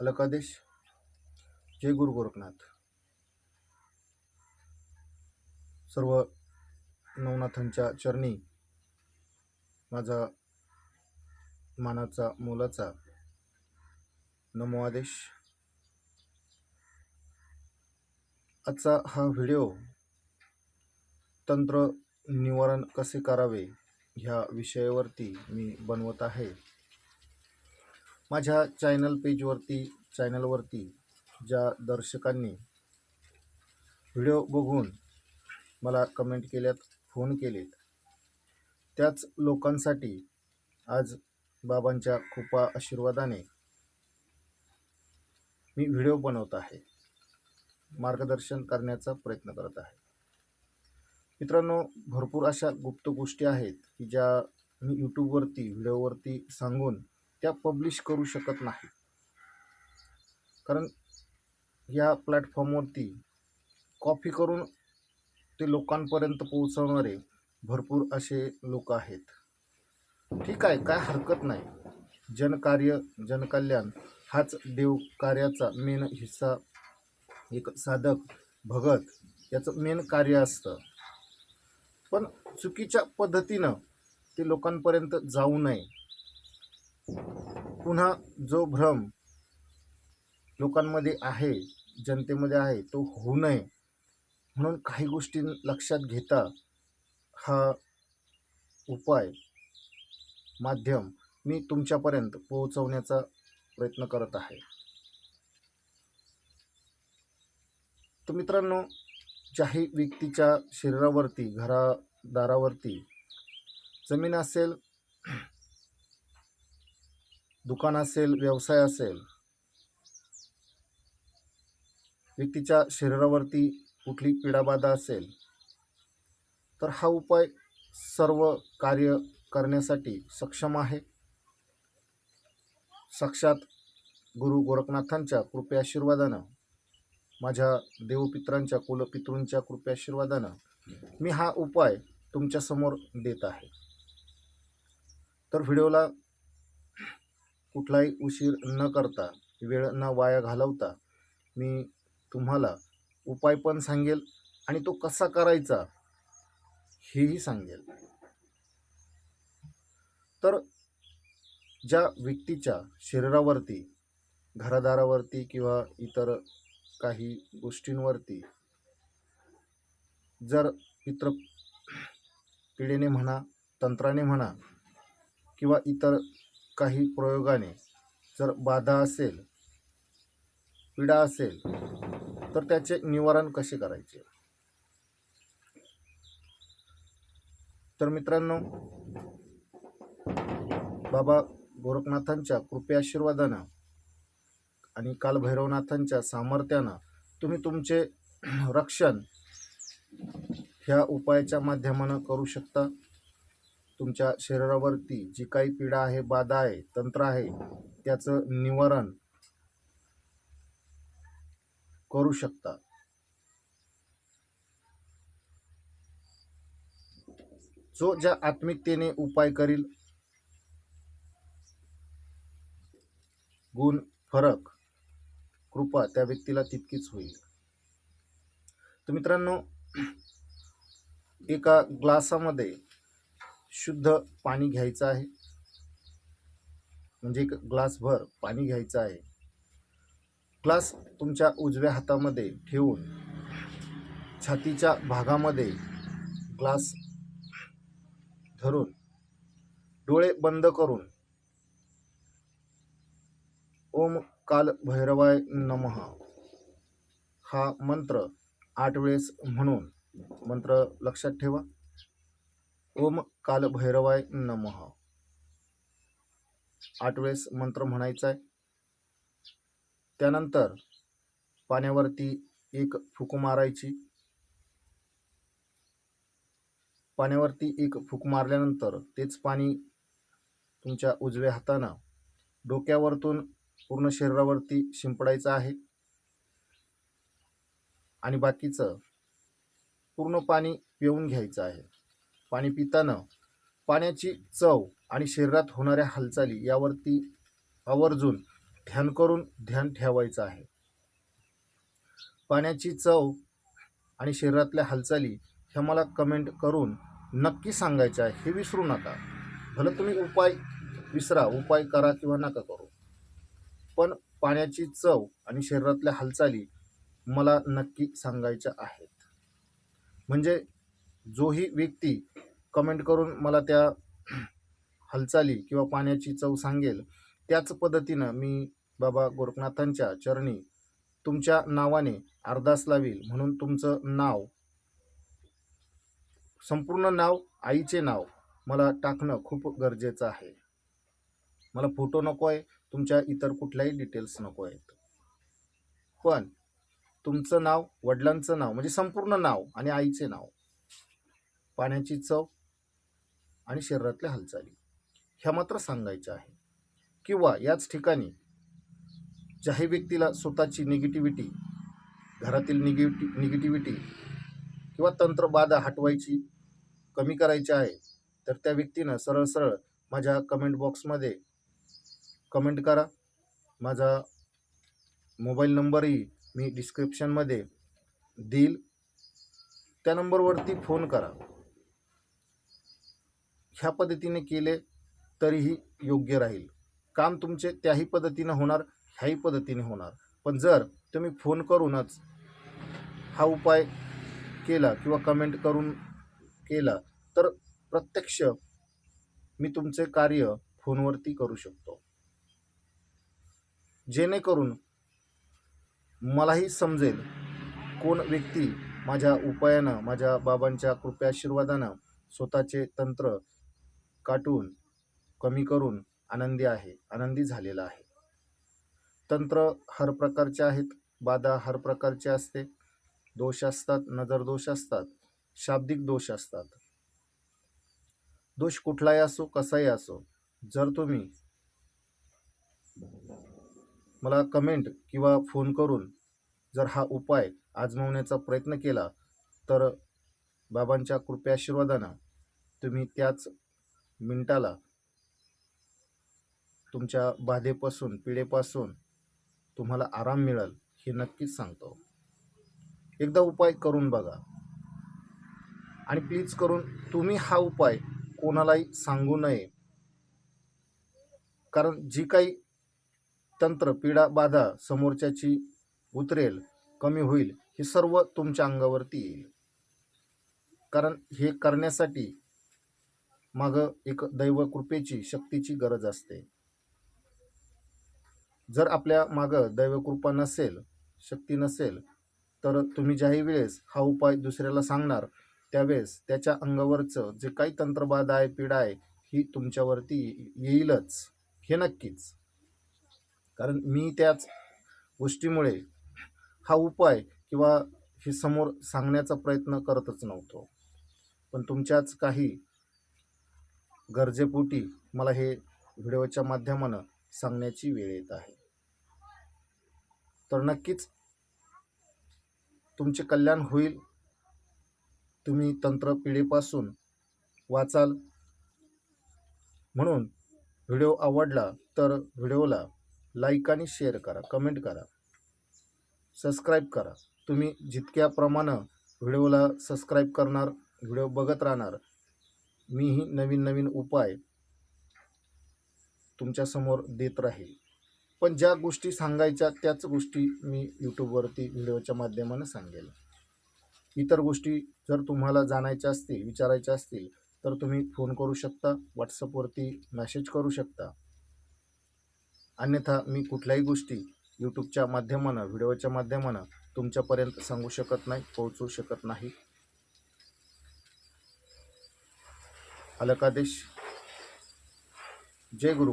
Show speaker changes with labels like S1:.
S1: अलकादेश जय गुरु गोरखनाथ. सर्व नवनाथांच्या चरणी माझा मानाचा मोलाचा नमो आदेश. आजचा हा व्हिडिओ तंत्र निवारण कसे करावे ह्या विषयावरती मी बनवत आहे. माझ्या चॅनल पेजवरती चॅनलवरती ज्या दर्शकांनी व्हिडिओ बघून मला कमेंट केल्यात फोन केलेत त्याच लोकांसाठी आज बाबांच्या कृपा आशीर्वादाने मी व्हिडिओ बनवत आहे. मार्गदर्शन करण्याचा प्रयत्न करत आहे. मित्रांनो भरपूर अशा गुप्त गोष्टी आहेत की ज्या मी यूट्यूबवरती व्हिडिओवरती सांगून त्या पब्लिश करू शकत नाही. कारण या प्लॅटफॉर्मवरती कॉपी करून ते लोकांपर्यंत पोहोचवणारे भरपूर असे लोक आहेत. ठीक आहे काय हरकत नाही. जनकार्य जनकल्याण हाच देवकार्याचा मेन हिस्सा एक साधक भगत याचं मेन कार्य असतं. पण चुकीच्या पद्धतीनं ते लोकांपर्यंत जाऊ नये. पुन्हा जो भ्रम लोकांमध्ये आहे जनतेमध्ये आहे तो होऊ नये म्हणून काही गोष्टी लक्षात घेता हा उपाय माध्यम मी तुमच्यापर्यंत पोहोचवण्याचा प्रयत्न करत आहे. तर मित्रांनो ज्याही व्यक्तीच्या शरीरावरती घरादारावरती जमीन असेल दुकान असेल व्यवसाय असेल व्यक्तीच्या शरीरावरती कुठली पीडाबाधा असेल तर हा उपाय सर्व कार्य करण्यासाठी सक्षम आहे. साक्षात गुरु गोरखनाथांच्या कृपया आशीर्वादानं माझ्या देवपित्रांच्या कुलपितृंच्या कृपया आशीर्वादानं मी हा उपाय तुमच्यासमोर देत आहे. तर व्हिडिओला कुठलाही उशीर न करता वेळ न वाया घालवता मी तुम्हाला उपाय पण सांगेल आणि तो कसा करायचा हेही सांगेल. तर ज्या व्यक्तीच्या शरीरावरती घरादारावरती किंवा इतर काही गोष्टींवरती जर इतर पिढीने म्हणा तंत्राने म्हणा किंवा इतर काही प्रयोगाने जर बाधा असेल पीडा असेल तर त्याचे निवारण कसे करायचे? तर मित्रांनो बाबा गोरखनाथांच्या कृपे आशीर्वादानं आणि कालभैरवनाथांच्या सामर्थ्यानं तुम्ही तुमचे रक्षण ह्या उपायाच्या माध्यमानं करू शकता. तुमच्या शरीरावरती जी काही पीडा आहे बाधा आहे तंत्र आहे त्याचं निवारण करू शकता. जो ज्या आत्मिकतेने उपाय करील गुण फरक कृपा त्या व्यक्तीला तितकीच होईल. तर मित्रांनो एका ग्लासामध्ये शुद्ध पाणी घ्यायचं आहे. म्हणजे एक ग्लासभर पाणी घ्यायचं आहे. ग्लास तुमच्या उजव्या हातामध्ये ठेवून छातीच्या भागामध्ये ग्लास धरून डोळे बंद करून ओम काल भैरवाय नमः. हा मंत्र आठ वेळेस म्हणून मंत्र लक्षात ठेवा. ओम कालभैरवाय नमः. आठ वेळेस मंत्र म्हणायचा आहे त्यानंतर पाण्यावरती एक फुक मारायची. पाण्यावरती एक फूक मारल्यानंतर तेच पाणी तुमच्या उजव्या हातानं डोक्यावरतून पूर्ण शरीरावरती शिंपडायचं आहे. आणि बाकीचं पूर्ण पाणी पिऊन घ्यायचं आहे. पाणी पिताना पाण्याची चव आणि शरीरात होणाऱ्या हालचाली यावरती आवर्जून ध्यान करून ध्यान ठेवायचं आहे. पाण्याची चव आणि शरीरातल्या हालचाली ह्या मला कमेंट करून नक्की सांगायचं आहे. हे विसरू नका. भलं तुम्ही उपाय विसरा उपाय करा किंवा नका करू. पण पाण्याची चव आणि शरीरातल्या हालचाली मला नक्की सांगायच्या आहेत. म्हणजे जोही व्यक्ती कमेंट करून मला त्या हालचाली किंवा पाण्याची चव सांगेल. त्याच पद्धतीनं मी बाबा गोरखनाथांच्या चरणी तुमच्या नावाने अर्दास लावील. म्हणून तुमचं नाव संपूर्ण नाव आईचे नाव मला टाकणं खूप गरजेचं आहे. मला फोटो नको आहे. तुमच्या इतर कुठल्याही डिटेल्स नको आहेत. पण तुमचं नाव वडिलांचं नाव म्हणजे संपूर्ण नाव आणि आईचे नाव पाण्याची चव आणि शरीरातल्या हालचाली. ह्या मात्र सांगायच्या आहे. किंवा याच ठिकाणी ज्याही व्यक्तीला स्वतःची निगेटिव्हिटी घरातील निगेटि निगेटिव्हिटी किंवा तंत्रबाधा हटवायची कमी करायची आहे तर त्या व्यक्तीनं सरळ सरळ माझ्या कमेंट बॉक्समध्ये कमेंट करा. माझा मोबाईल नंबरही मी डिस्क्रिप्शनमध्ये देईल. त्या नंबरवरती फोन करा. ह्या पद्धतीने केले तरीही योग्य राहील. काम तुमचे त्याही पद्धतीनं होणार ह्याही पद्धतीने होणार. पण जर तुम्ही फोन करूनच हा उपाय केला किंवा कमेंट करून केला तर प्रत्यक्ष मी तुमचे कार्य फोनवरती करू शकतो. जेणेकरून मलाही समजेल कोण व्यक्ती माझ्या उपायानं माझ्या बाबांच्या कृपयाशीर्वादानं स्वतःचे तंत्र काटून कमी करून आनंदी आहे आनंदी झालेला आहे. तंत्र हर प्रकारचे आहेत बाधा हर प्रकारचे असते. दोष असतात नजर दोष असतात शाब्दिक दोष असतात. दोष कुठलाही असो कसाही असो जर तुम्ही मला कमेंट किंवा फोन करून जर हा उपाय आजमावण्याचा प्रयत्न केला तर बाबांच्या कृपयाशीर्वादानं तुम्ही त्याच मिनटाला तुमच्या बाधेपासून पिढेपासून तुम्हाला आराम मिळेल हे नक्कीच सांगतो. एकदा उपाय करून बघा. आणि प्लीज करून तुम्ही हा उपाय कोणालाही सांगू नये. कारण जी काही तंत्र पीडा बाधा समोरच्याची उतरेल कमी होईल हे सर्व तुमच्या अंगावरती येईल. कारण हे करण्यासाठी मागं एक दैव कृपेची शक्तीची गरज असते. जर आपल्या मागं दैवकृपा नसेल शक्ती नसेल तर तुम्ही ज्याही वेळेस हा उपाय दुसऱ्याला सांगणार त्यावेळेस त्याच्या अंगावरचं जे काही तंत्रबाधा आहे पीडा आहे ही तुमच्यावरती येईलच. हे नक्कीच. कारण मी त्याच गोष्टीमुळे हा उपाय किंवा हे समोर सांगण्याचा प्रयत्न करतच नव्हतो. पण तुमच्याच काही गरजेपोटी मला हे व्हिडिओच्या माध्यमानं सांगण्याची वेळ येत आहे. तर नक्कीच तुमचे कल्याण होईल. तुम्ही तंत्र पिढीपासून वाचाल. म्हणून व्हिडिओ आवडला तर व्हिडिओला लाईक आणि शेअर करा कमेंट करा. सबस्क्राईब करा. तुम्ही जितक्या प्रमाणं व्हिडिओला सबस्क्राईब करणार व्हिडिओ बघत राहणार मीही नवीन नवीन उपाय तुमच्यासमोर देत राहील. पण ज्या गोष्टी सांगायच्या त्याच गोष्टी मी यूट्यूबवरती व्हिडिओच्या माध्यमानं सांगेल. इतर गोष्टी जर तुम्हाला जाणायच्या असतील विचारायच्या असतील तर तुम्ही फोन करू शकता व्हॉट्सअपवरती मेसेज करू शकता. अन्यथा मी कुठल्याही गोष्टी यूट्यूबच्या माध्यमानं व्हिडिओच्या माध्यमानं तुमच्यापर्यंत सांगू शकत नाही पोहोचू शकत नाही. अलकादेश. जय गुरु